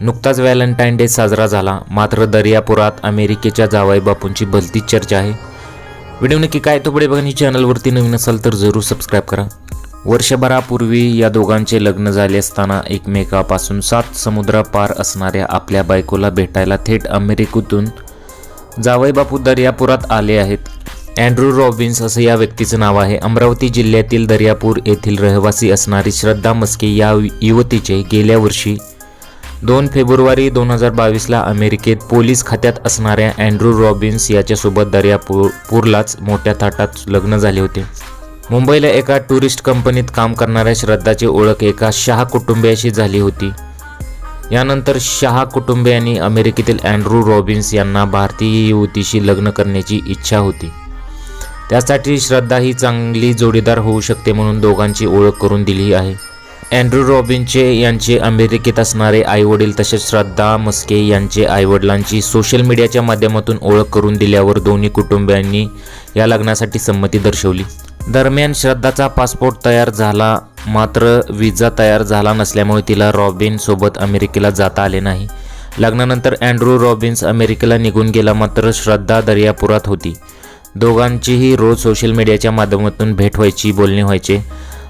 नुकताच Valentine day साजरा झाला. मात्र दर्यापुरात अमेरिकेच्या जावाई बापूंची भलतीच चर्चा आहे. व्हिडिओ नक्की काय तो पुढे बघणी चॅनलवरती नवीन असाल तर जरूर सबस्क्राईब करा. वर्षभरापूर्वी या दोघांचे लग्न झाले असताना एकमेकापासून सात समुद्रापार असणाऱ्या आपल्या बायकोला भेटायला थेट अमेरिकेतून जावई बापू दर्यापुरात आले आहेत. अँड्रू रॉबिन्स असं या व्यक्तीचं नाव आहे. अमरावती जिल्ह्यातील दर्यापूर येथील रहिवासी असणारी श्रद्धा मस्के या युवतीचे गेल्या वर्षी दोन फेब्रुवारी दोन हजार बावीसला अमेरिकेत पोलीस खात्यात असणाऱ्या अँड्रू रॉबिन्स याच्यासोबत दर्यापूरलाच पूरलाच मोठ्या थाटात लग्न झाले होते. मुंबईला एका टुरिस्ट कंपनीत काम करणाऱ्या श्रद्धाची ओळख एका शहा कुटुंबियाशी झाली होती. यानंतर शहा कुटुंबियांनी अमेरिकेतील अँड्रू रॉबिन्स यांना भारतीय युवतीशी लग्न करण्याची इच्छा होती. त्यासाठी श्रद्धा ही चांगली जोडीदार होऊ शकते म्हणून दोघांची ओळख करून दिली आहे. अँड्रू रॉबिनचे यांचे अमेरिकेत असणारे आईवडील तसेच श्रद्धा मस्के यांचे आईवडिलांची सोशल मीडियाच्या माध्यमातून ओळख करून दिल्यावर दोन्ही कुटुंबियांनी या लग्नासाठी संमती दर्शवली. दरम्यान श्रद्धाचा पासपोर्ट तयार झाला मात्र विजा तयार झाला नसल्यामुळे तिला रॉबिनसोबत अमेरिकेला जाता आले नाही. लग्नानंतर अँड्रू रॉबिन्स अमेरिकेला निघून गेला मात्र श्रद्धा दर्यापुरात होती. दोघांचीही रोज सोशल मीडियाच्या माध्यमातून भेट व्हायची बोलणे व्हायचे.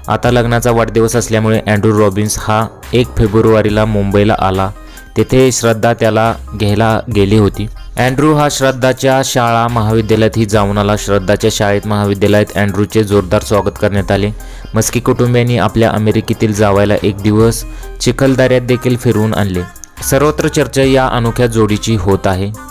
आता लग्नाचा वाढदिवस असल्यामुळे अँड्रू रॉबिन्स हा एक फेब्रुवारीला मुंबईला आला. तेथे श्रद्धा त्याला घ्यायला गेली होती. अँड्रू हा श्रद्धाच्या शाळा महाविद्यालयातही जाऊन आला. श्रद्धाच्या शाळेत महाविद्यालयात अँड्रूचे जोरदार स्वागत करण्यात आले. मस्की कुटुंबियांनी आपल्या अमेरिकेतील जावायला एक दिवस चिखलदऱ्यात देखील फिरवून आणले. सर्वत्र चर्चा या अनोख्या जोडीची होत आहे.